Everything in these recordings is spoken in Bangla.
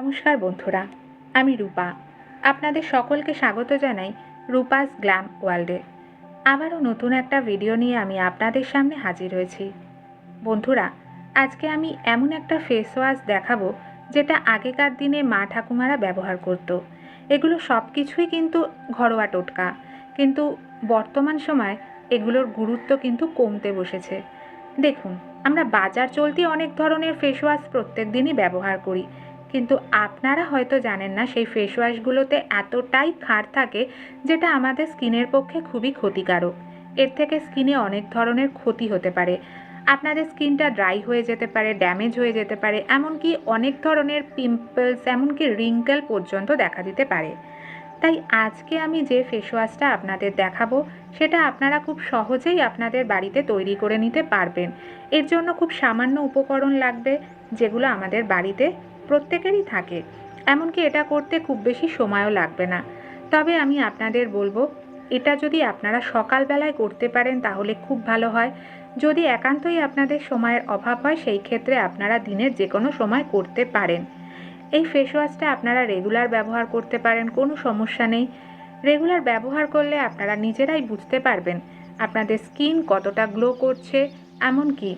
নমস্কার বন্ধুরা, আমি রূপা। আপনাদের সকলকে স্বাগত জানাই রূপাস গ্ল্যাম ওয়ার্ল্ডে। আবারও নতুন একটা ভিডিও নিয়ে আমি আপনাদের সামনে হাজির হয়েছি। বন্ধুরা, আজকে আমি এমন একটা ফেস ওয়াশ দেখাবো যেটা আগেকার দিনে মা ঠাকুমারা ব্যবহার করতো। এগুলো সব কিছুই কিন্তু ঘরোয়া টোটকা, কিন্তু বর্তমান সময় এগুলোর গুরুত্ব কিন্তু কমতে বসেছে। দেখুন, আমরা বাজার চলতি অনেক ধরনের ফেস ওয়াশ প্রত্যেক দিনই ব্যবহার করি। কিন্তু আপনারা হয়তো জানেন না, সেই ফেস ওয়াশগুলোতে এতটাই ক্ষার থাকে যেটা আমাদের স্কিনের পক্ষে খুবই ক্ষতিকারক। এর থেকে স্কিনে অনেক ধরনের ক্ষতি হতে পারে। আপনাদের স্কিনটা ড্রাই হয়ে যেতে পারে ড্যামেজ হয়ে যেতে পারে, এমনকি অনেক ধরনের পিম্পলস এমনকি রিঙ্কেল পর্যন্ত দেখা দিতে পারে। তাই আজকে আমি যে ফেস ওয়াশটা আপনাদের দেখাবো, সেটা আপনারা খুব সহজেই আপনাদের বাড়িতে তৈরি করে নিতে পারবেন। এর জন্য খুব সামান্য উপকরণ লাগবে, যেগুলো আমাদের বাড়িতে প্রত্যেকেরই থাকে। এমনকি এটা করতে খুব বেশি সময়ও লাগবে না। তবে আমি আপনাদের বলব, এটা যদি আপনারা সকালবেলায় করতে পারেন তাহলে খুব ভালো হয়। যদি একান্তই আপনাদের সময়ের অভাব হয়, সেই ক্ষেত্রে আপনারা দিনের যে কোনো সময় করতে পারেন। এই ফেস ওয়াশটা আপনারা রেগুলার ব্যবহার করতে পারেন, কোনো সমস্যা নেই। রেগুলার ব্যবহার করলে আপনারা নিজেরাই বুঝতে পারবেন আপনাদের স্কিন কতটা গ্লো করছে। এমনকি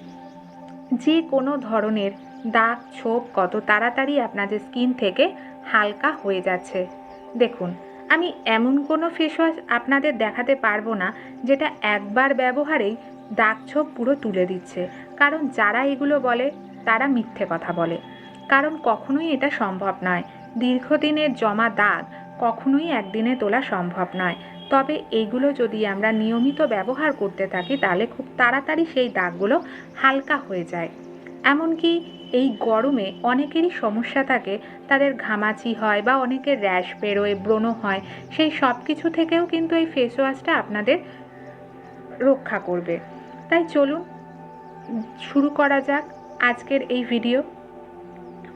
যে কোনো ধরনের দাগ, ছোপ কত তাড়াতাড়ি আপনাদের স্কিন থেকে হালকা হয়ে যাচ্ছে। দেখুন, আমি এমন কোনো ফেস ওয়াশ আপনাদের দেখাতে পারব না যেটা একবার ব্যবহারেই দাগ, ছোপ পুরো তুলে দিচ্ছে। কারণ যারা এগুলো বলে, তারা মিথ্যে কথা বলে। কারণ কখনোই এটা সম্ভব নয়। দীর্ঘদিনের জমা দাগ কখনোই একদিনে তোলা সম্ভব নয়। তবে এগুলো যদি আমরা নিয়মিত ব্যবহার করতে থাকি, তাহলে খুব তাড়াতাড়ি সেই দাগগুলো হালকা হয়ে যায়। এমনকি এই গরমে অনেকেরই সমস্যা থাকে, তাদের ঘামাচি হয় বা অনেকের র্যাশ বেরোয়, ব্রণ হয়, সেই সব কিছু থেকেও কিন্তু এই ফেস ওয়াশটা আপনাদের রক্ষা করবে। তাই চলুন, শুরু করা যাক আজকের এই ভিডিও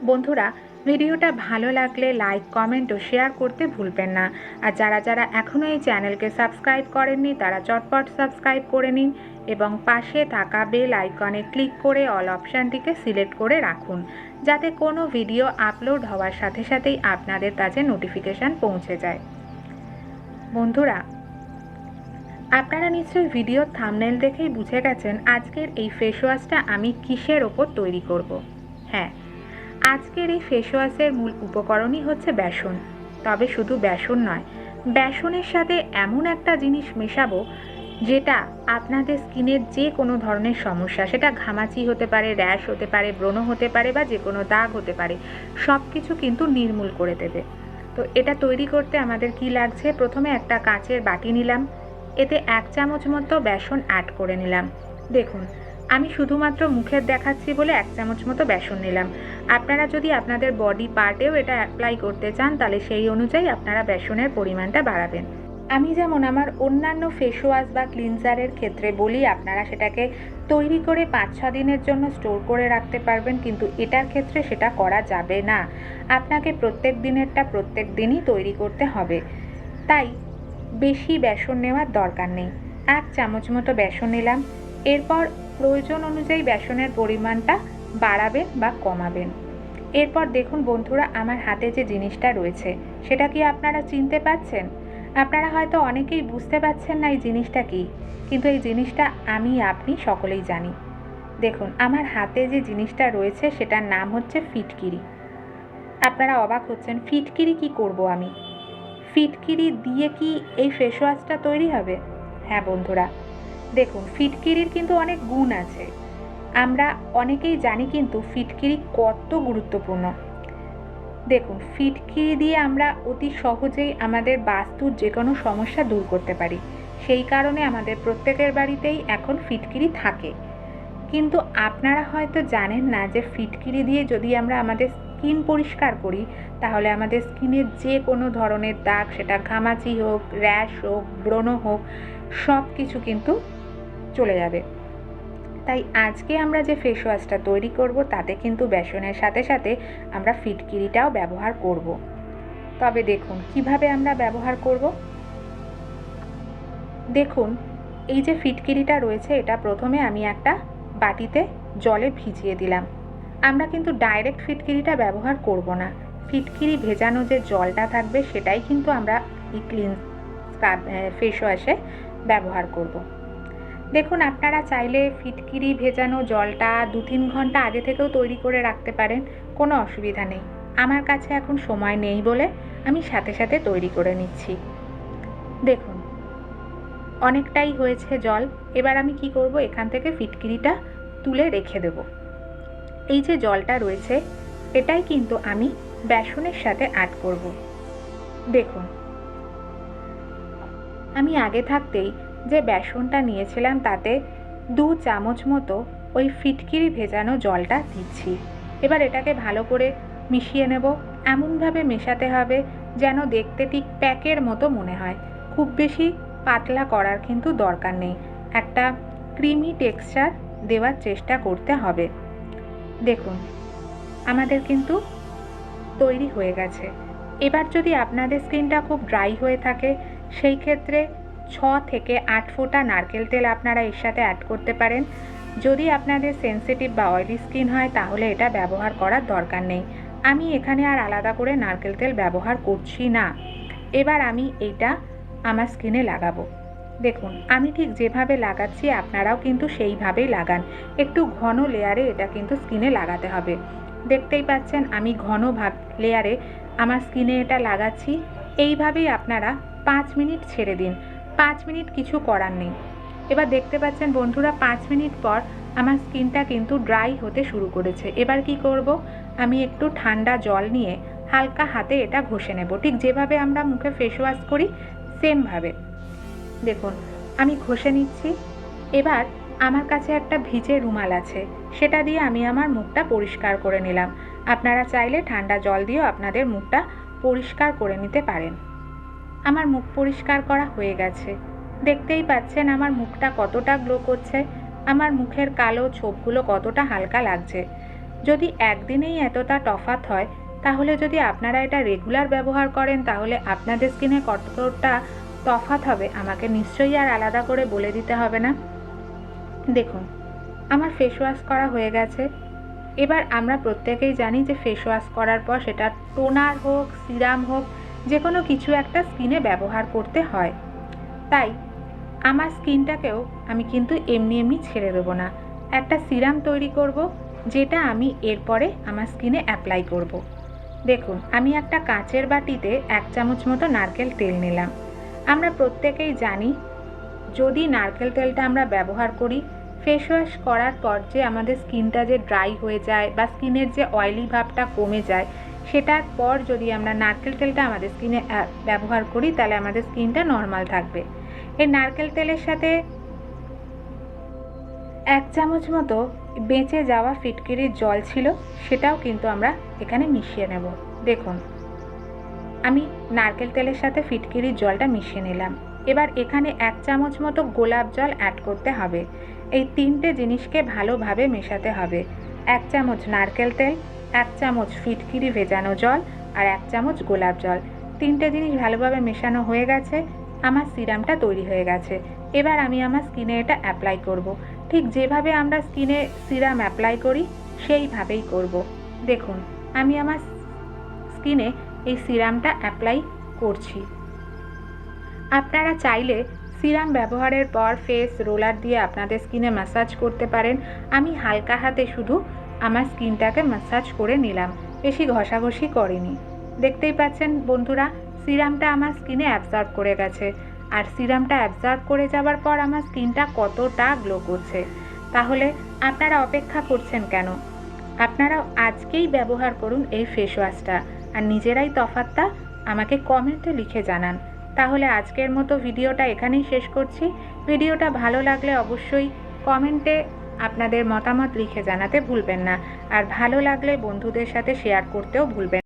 বন্ধুরা ভিডিওটা ভালো লাগলে লাইক, কমেন্ট ও শেয়ার করতে ভুলবেন না আর যারা যারা এখনও এই চ্যানেলকে সাবস্ক্রাইব করেননি, তারা চটপট সাবস্ক্রাইব করে নিন এবং পাশে থাকা বেল আইকনে ক্লিক করে অল অপশানটিকে সিলেক্ট করে রাখুন, যাতে কোনো ভিডিও আপলোড হওয়ার সাথে সাথেই আপনাদের কাছে নোটিফিকেশান পৌঁছে যায় বন্ধুরা, আপনারা নিশ্চয়ই ভিডিওর থামনেল দেখেই বুঝে গেছেন আজকের এই ফেস ওয়াশটা আমি কিসের ওপর তৈরি করব। হ্যাঁ আজকের এই ফেস ওয়াশের মূল উপকরণই হচ্ছে বেসন। তবে শুধু বেসন নয়, বেসনের সাথে এমন একটা জিনিস মেশাবো যেটা আপনাদের স্কিনের যে কোনো ধরনের সমস্যা, সেটা ঘামাচি হতে পারে, র্যাশ হতে পারে, ব্রণ হতে পারে বা যে কোনো দাগ হতে পারে সব কিছু কিন্তু নির্মূল করে দেবে। তো এটা তৈরি করতে আমাদের কি লাগছে? প্রথমে একটা কাঁচের বাটি নিলাম, এতে এক চামচ মতো বেসন অ্যাড করে নিলাম। দেখুন আমি শুধুমাত্র মুখের দেখাচ্ছি বলে এক চামচ মতো বেসন নিলাম। আপনারা যদি আপনাদের বডি পার্টেও এটা অ্যাপ্লাই করতে চান, তাহলে সেই অনুযায়ী আপনারা বেসনের পরিমাণটা বাড়াবেন। আমি যেমন আমার অন্যান্য ফেস ওয়াশ বা ক্লিনজারের ক্ষেত্রে বলি, আপনারা সেটাকে তৈরি করে পাঁচ ছ দিনের জন্য স্টোর করে রাখতে পারবেন, কিন্তু এটার ক্ষেত্রে সেটা করা যাবে না। আপনাকে প্রত্যেক দিনেরটা প্রত্যেক দিনই তৈরি করতে হবে। তাই বেশি বেসন নেওয়ার দরকার নেই। এক চামচ মতো বেসন নিলাম। এরপর প্রয়োজন অনুযায়ী বেসনের পরিমাণটা বাড়াবেন বা কমাবেন। এরপর দেখুন বন্ধুরা, আমার হাতে যে জিনিসটা রয়েছে, সেটা কি আপনারা চিনতে পাচ্ছেন? আপনারা হয়তো অনেকেই বুঝতে পারছেন না এই জিনিসটা কি, কিন্তু এই জিনিসটা আমি, আপনি সকলেই জানি। দেখুন, আমার হাতে যে জিনিসটা রয়েছে, সেটার নাম হচ্ছে ফিটকিরি। আপনারা অবাক হচ্ছেন, ফিটকিরি কি করব আমি? ফিটকিরি দিয়ে কি এই ফেস ওয়াশটা তৈরি হবে? হ্যাঁ বন্ধুরা দেখুন, ফিটকিরির কিন্তু অনেক গুণ আছে। আমরা অনেকেই জানি কিন্তু ফিটকিরি কত গুরুত্বপূর্ণ। দেখুন, ফিটকিরি দিয়ে আমরা অতি সহজেই আমাদের বাস্তুর যে কোনো সমস্যা দূর করতে পারি। সেই কারণে আমাদের প্রত্যেকের বাড়িতেই এখন ফিটকিরি থাকে। কিন্তু আপনারা হয়তো জানেন না যে ফিটকিরি দিয়ে যদি আমরা আমাদের স্কিন পরিষ্কার করি, তাহলে আমাদের স্কিনের যে কোনো ধরনের দাগ, সেটা ঘামাচি হোক, র্যাশ হোক, ব্রণ হোক সব কিছু কিন্তু চলে যাবে। তাই আজকে আমরা যে ফেস ওয়াশটা তৈরি করব, তাতে কিন্তু বেসনের সাথে সাথে আমরা ফিটকিরিটাও ব্যবহার করব। তবে দেখুন, কীভাবে আমরা ব্যবহার করব? দেখুন, এই যে ফিটকিরিটা রয়েছে, এটা প্রথমে আমি একটা বাটিতে জলে ভিজিয়ে দিলাম। আমরা কিন্তু ডাইরেক্ট ফিটকিরিটা ব্যবহার করব না। ফিটকিরি ভেজানো যে জলটা থাকবে, সেটাই কিন্তু আমরা এই ক্লিন ফেস ওয়াশে ব্যবহার করব। দেখুন, আপনারা চাইলে ফিটকিরি ভেজানো জলটা দু তিন ঘণ্টা আগে থেকেও তৈরি করে রাখতে পারেন, কোনো অসুবিধা নেই। আমার কাছে এখন সময় নেই বলে আমি সাথে সাথে তৈরি করে নিচ্ছি। দেখুন, অনেকটাই হয়েছে জল, এবার আমি কি করব? এখান থেকে ফিটকিরিটা তুলে রেখে দেব। এই যে জলটা রয়েছে, এটাই কিন্তু আমি বেসনের সাথে অ্যাড করব। দেখুন, আমি আগে থাকতেই যে বেসনটা নিয়েছিলাম তাতে দু চামচ মতো ওই ফিটকিরি ভেজানো জলটা দিচ্ছি। এবার এটাকে ভালো করে মিশিয়ে নেব। এমনভাবে মেশাতে হবে যেন দেখতে ঠিক প্যাকের মতো মনে হয়। খুব বেশি পাতলা করার কিন্তু দরকার নেই। একটা ক্রিমি টেক্সচার দেওয়ার চেষ্টা করতে হবে। দেখুন, আমাদের কিন্তু তৈরি হয়ে গেছে। এবার যদি আপনাদের স্কিনটা খুব ড্রাই হয়ে থাকে, সেই ক্ষেত্রে ছ থেকে আট ফোঁটা নারকেল তেল আপনারা এর সাথে অ্যাড করতে পারেন। যদি আপনাদের সেন্সিটিভ বা অয়েলি স্কিন হয়, তাহলে এটা ব্যবহার করার দরকার নেই। আমি এখানে আর আলাদা করে নারকেল তেল ব্যবহার করছি না। এবার আমি এইটা আমার স্কিনে লাগাবো। দেখুন, আমি ঠিক যেভাবে লাগাচ্ছি, আপনারাও কিন্তু সেইভাবেই লাগান। একটু ঘন লেয়ারে এটা কিন্তু স্কিনে লাগাতে হবে। দেখতেই পাচ্ছেন, আমি ঘন ভাগ লেয়ারে আমার স্কিনে এটা লাগাচ্ছি। এইভাবেই আপনারা পাঁচ মিনিট ছেড়ে দিন। পাঁচ মিনিট কিছু করার নেই। এবার দেখতে পাচ্ছেন বন্ধুরা, পাঁচ মিনিট পর আমার স্কিনটা কিন্তু ড্রাই হতে শুরু করেছে। এবার কি করব? আমি একটু ঠান্ডা জল নিয়ে হালকা হাতে এটা ঘষে নেব। ঠিক যেভাবে আমরা মুখে ফেস ওয়াশ করি সেমভাবে দেখুন, আমি ঘষে নিচ্ছি। এবার আমার কাছে একটা ভিজে রুমাল আছে। সেটা দিয়ে আমি আমার মুখটা পরিষ্কার করে নিলাম। আপনারা চাইলে ঠান্ডা জল দিয়েও আপনাদের মুখটা পরিষ্কার করে নিতে পারেন। আমার মুখ পরিষ্কার করা হয়ে গেছে। দেখতেই পাচ্ছেন আমার মুখটা কতটা গ্লো করছে, আমার মুখের কালো ছোপগুলো কতটা হালকা লাগছে। যদি একদিনেই এতটা তফাত হয়, তাহলে যদি আপনারা এটা রেগুলার ব্যবহার করেন, তাহলে আপনাদের স্কিনে কতটা তফাত হবে, আমাকে নিশ্চয়ই আর আলাদা করে বলে দিতে হবে না। দেখুন, আমার ফেস ওয়াশ করা হয়ে গেছে। এবার আমরা প্রত্যেকেই জানি যে ফেস ওয়াশ করার পর সেটা টোনার হোক সিরাম হোক যে কোনো কিছু একটা স্কিনে ব্যবহার করতে হয়। তাই, আমার স্কিনটাকেও আমি কিন্তু এমনি এমনি ছেড়ে দেবো না। একটা সিরাম তৈরি করব, যেটা আমি এরপরে আমার স্কিনে অ্যাপ্লাই করব। দেখুন, আমি একটা কাঁচের বাটিতে এক চামচ মতো নারকেল তেল নিলাম। আমরা প্রত্যেকেই জানি, যদি নারকেল তেলটা আমরা ব্যবহার করি ফেস ওয়াশ করার পর যে আমাদের স্কিনটা যে ড্রাই হয়ে যায় বা স্কিনের যে অয়েলি ভাবটা কমে যায় সেটার পর যদি আমরা নারকেল তেলটা আমাদের স্কিনে ব্যবহার করি, তাহলে আমাদের স্কিনটা নর্মাল থাকবে। এই নারকেল তেলের সাথে এক চামচ মতো বেঁচে যাওয়া ফিটকিরির জল ছিল, সেটাও কিন্তু আমরা এখানে মিশিয়ে নেব। দেখুন, আমি নারকেল তেলের সাথে ফিটকিরির জলটা মিশিয়ে নিলাম। এবার এখানে এক চামচ মতো গোলাপ জল অ্যাড করতে হবে। এই তিনটে জিনিসকে ভালোভাবে মেশাতে হবে। এক চামচ নারকেল তেল এক চামচ ফিটকিরি ভেজানো জল আর এক চামচ গোলাপ জল তিনটে জিনিস ভালোভাবে মেশানো হয়ে গেছে, আমার সিরামটা তৈরি হয়ে গেছে এবার আমি আমার স্কিনে এটা অ্যাপ্লাই করব। ঠিক যেভাবে আমরা স্কিনে সিরাম অ্যাপ্লাই করি, সেইভাবেই করব। দেখুন, আমি আমার স্কিনে এই সিরামটা অ্যাপ্লাই করছি আপনারা চাইলে সিরাম ব্যবহারের পর ফেস রোলার দিয়ে আপনাদের স্কিনে ম্যাসাজ করতে পারেন আমি হালকা হাতে শুধু আমার স্কিনটাকে ম্যাসাজ করে নিলাম। বেশি ঘষাঘষি করিনি। দেখতেই পাচ্ছেন বন্ধুরা, সিরামটা আমার স্কিনে অ্যাবজর্ব করে গেছে। আর সিরামটা অ্যাবজর্ব করে যাবার পর আমার স্কিনটা কতটা গ্লো করছে। তাহলে আপনারা অপেক্ষা করছেন কেন? আপনারা আজকেই ব্যবহার করুন এই ফেস ওয়াশটা আর নিজেরাই তফাতটা আমাকে কমেন্টে লিখে জানান। তাহলে আজকের মতো ভিডিওটা এখানেই শেষ করছি। ভিডিওটা ভালো লাগলে অবশ্যই কমেন্টে আপনাদের মতামত লিখে জানাতে ভুলবেন না। আর ভালো লাগলে বন্ধুদের সাথে শেয়ার করতেও ভুলবেন